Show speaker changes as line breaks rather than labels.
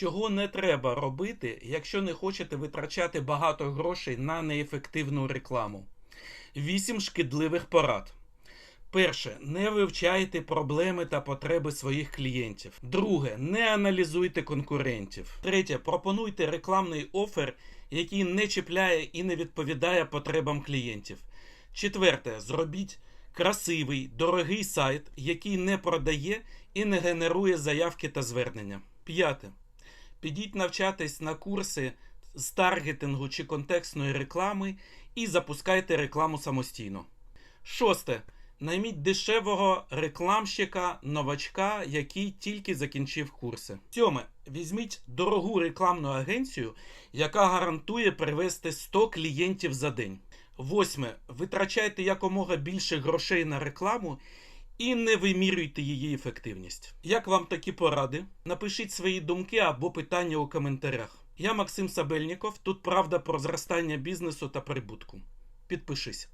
Чого не треба робити, якщо не хочете витрачати багато грошей на неефективну рекламу? Вісім шкідливих порад. Перше, не вивчайте проблеми та потреби своїх клієнтів. Друге, не аналізуйте конкурентів. Третє, пропонуйте рекламний офер, який не чіпляє і не відповідає потребам клієнтів. Четверте, зробіть красивий, дорогий сайт, який не продає і не генерує заявки та звернення. П'яте. Підіть навчатись на курси з таргетингу чи контекстної реклами і запускайте рекламу самостійно. Шосте. Найміть дешевого рекламщика, новачка, який тільки закінчив курси. Сьоме. Візьміть дорогу рекламну агенцію, яка гарантує привести 100 клієнтів за день. Восьме. Витрачайте якомога більше грошей на рекламу і не вимірюйте її ефективність. Як вам такі поради? Напишіть свої думки або питання у коментарях. Я Максим Сабельніков. Тут правда про зростання бізнесу та прибутку. Підпишись.